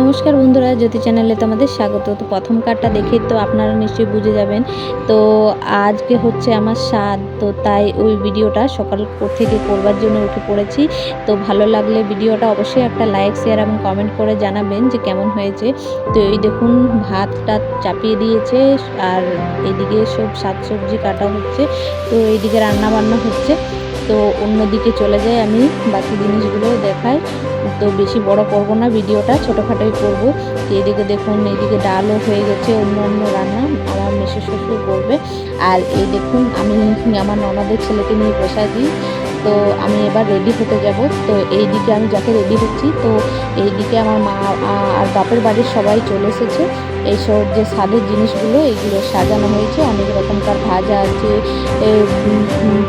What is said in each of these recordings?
নমস্কার বন্ধুরা, জ্যোতি চ্যানেলে তোমাদের স্বাগত। তো প্রথম কার্ডটা দেখে তো আপনারা নিশ্চয়ই বুঝে যাবেন। তো আজকে হচ্ছে আমার স্বাদ, তো তাই ওই ভিডিওটা সকাল থেকে করবার জন্য উঠে পড়েছি। তো ভালো লাগলে ভিডিওটা অবশ্যই একটা লাইক শেয়ার এবং কমেন্ট করে জানাবেন যে কেমন হয়েছে। তো এই দেখুন, ভাতটা চাপিয়ে দিয়েছে আর এদিকে সব শাকসবজি কাটা হচ্ছে। তো এইদিকে রান্না বান্না হচ্ছে। তো অন্যদিকে চলে যাই আমি। বাকি জিনিসগুলো দেখাই। তো বেশি বড় করব না ভিডিওটা, ছোটোখাটোই করব। তো এদিকে দেখুন, এদিকে ডালও হয়ে গেছে, অন্য অন্য রান্না আমার মেসে শ্বশুর করবে। আর এই দেখুন, আমি আমার ননদের ছেলেকে নিয়ে বসা দিই। তো আমি এবার রেডি হতে যাব। তো এই দিকে আমি যাকে রেডি হচ্ছি, তো এই দিকে আমার মা আর বাপের বাড়ির সবাই চলে এসেছে। এইসব যে স্বাদের জিনিসগুলো, এইগুলো সাজানো হয়েছে। অনেক রকমকার ভাজা আছে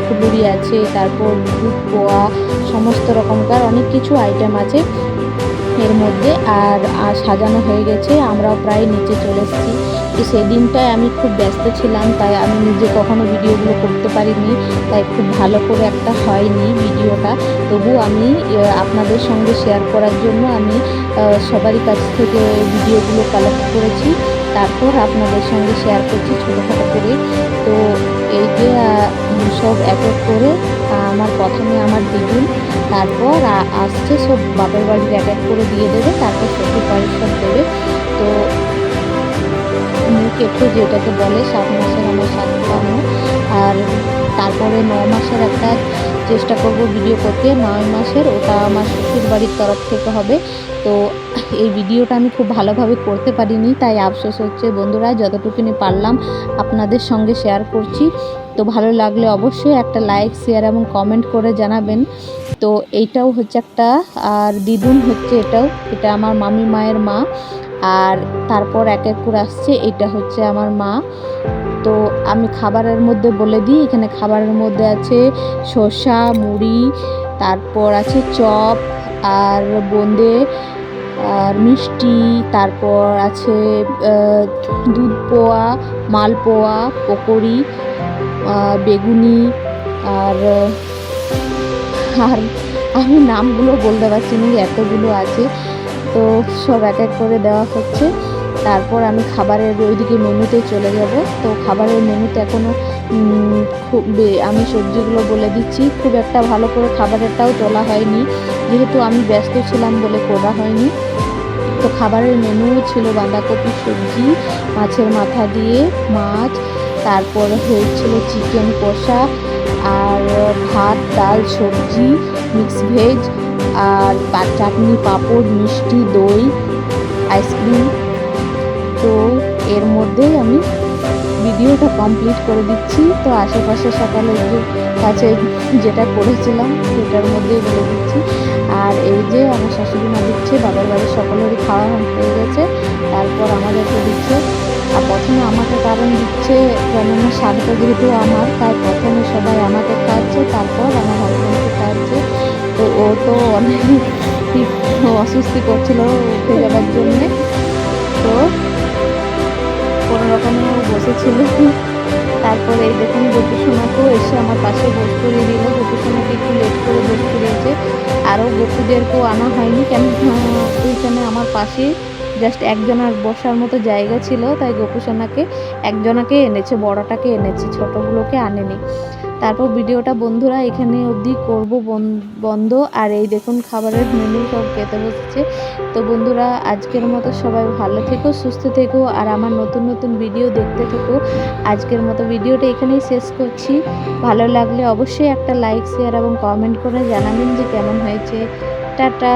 ফুলুরি আছে, তারপর দুধ, পোয়া, সমস্ত রকমকার অনেক কিছু আইটেম আছে। এর মধ্যে আর আর সাজানো হয়ে গেছে। আমরাও প্রায় নিচে চলে এসেছি। তো সেই দিনটায় আমি খুব ব্যস্ত ছিলাম, তাই আমি নিজে কখনো ভিডিওগুলো করতে পারিনি। তাই খুব ভালো করে একটা হয়নি ভিডিওটা। তবু আমি আপনাদের সঙ্গে শেয়ার করার জন্য আমি সবারই কাছ থেকে ভিডিওগুলো কালেক্ট করেছি। তারপর আপনাদের সঙ্গে শেয়ার করছি ছোটোখাটো করে। তো এই যে সব এক এক করে আমার প্রথমে আমার দিদুন তারপর আসছে, সব বাপের বাড়ির এক এক করে দিয়ে দেবে, তারপর শ্বশুর বাড়ির সব দেবে। তো একটু যেটাকে বলে, সাত মাসের আমার সাত আর তারপরে ন মাসের একটা চেষ্টা করব ভিডিও করতে। নয় মাসের, ওটা আমার শ্বশুর বাড়ির তরফ থেকে হবে। তো এই ভিডিওটা আমি খুব ভালোভাবে করতে পারিনি, তাই আফসোস হচ্ছে। বন্ধুরা, যতটুকুনি পারলাম আপনাদের সঙ্গে শেয়ার করছি। তো ভালো লাগলে অবশ্যই একটা লাইক শেয়ার এবং কমেন্ট করে জানাবেন। তো এইটাও হচ্ছে একটা, আর দিদুন হচ্ছে এটাও। এটা আমার মামি মায়ের মা, আর তারপর এক এক করে আসছে। এটা হচ্ছে আমার মা। তো আমি খাবারের মধ্যে বলে দিই, এখানে খাবারের মধ্যে আছে শসা, মুড়ি, তারপর আছে চপ আর বোঁদে আর মিষ্টি, তারপর আছে দুধ পোয়া মালপোয়া পকোড়ি বেগুনি আর আর আমি নামগুলো বলতে পারছি না এতগুলো আছে। তো সব এক এক করে দেওয়া হচ্ছে। তারপর আমি খাবারের ওইদিকে মেনুতে চলে যাব। তো খাবারের মেনুতে এখনও খুব আমি সবজিগুলো বলে দিচ্ছি। খুব একটা ভালো করে খাবারেরটাও তোলা হয়নি। যেহেতু আমি ব্যস্ত ছিলাম বলে করা হয়নি। তো খাবারের মেনু ছিল বাঁধাকপি সবজি, মাছের মাথা দিয়ে মাছ, তারপর হয়েছিল চিকেন কষা, আর ভাত, ডাল, সবজি, মিক্স ভেজ, আর চাটনি, পাঁপড়, মিষ্টি, দই, আইসক্রিম। তো এর মধ্যেই আমি ভিডিওটা কমপ্লিট করে দিচ্ছি। তো আশেপাশে সকালে কাছে যেটা করেছিলাম, সেটার মধ্যেই বলে দিচ্ছি। আর এই যে আমার শাশুড়ি মা দিচ্ছে, বাবার বাড়ির সকলেরই খাওয়া হয়ে গেছে। তারপর আমাদেরকে দিচ্ছে। আর প্রথমে আমাকে কারণ দিচ্ছে কেননা স্বাদটা যেহেতু আমার, তাই প্রথমে সবাই আমাকে খাওয়াচ্ছে, তারপর আমার হাজব্যান্ডকে খাওয়াচ্ছে। তো ও তো অনেক অস্বস্তি করছিল, উঠে যাওয়ার জন্যে। তো বসেছিল তারপরে দেখুন গোপু সোনাকেও এসে আমার পাশে বস করে দিল। গোপু সোনাকে একটু লেট করে বস করিয়েছে আরও গোপুদেরকেও আনা হয়নি। কেন ওইখানে আমার পাশে জাস্ট একজনার বসার মতো জায়গা ছিল, তাই গোপু সোনাকে একজনাকে এনেছে, বড়টাকে এনেছে, ছোটোগুলোকে আনেনি। তারপর ভিডিওটা বন্ধুরা এখানে অবধি করব বন্ধ। আর এই দেখুন খাবারের মেনু সব খেতে বসেছে। তো বন্ধুরা, আজকের মতো সবাই ভালো থেকো, সুস্থ থেকো, আর আমার নতুন নতুন ভিডিও দেখতে থেকো। আজকের মতো ভিডিওটা এখানেই শেষ করছি। ভালো লাগলে অবশ্যই একটা লাইক শেয়ার এবং কমেন্ট করে জানাবেন যে কেমন হয়েছে। টাটা!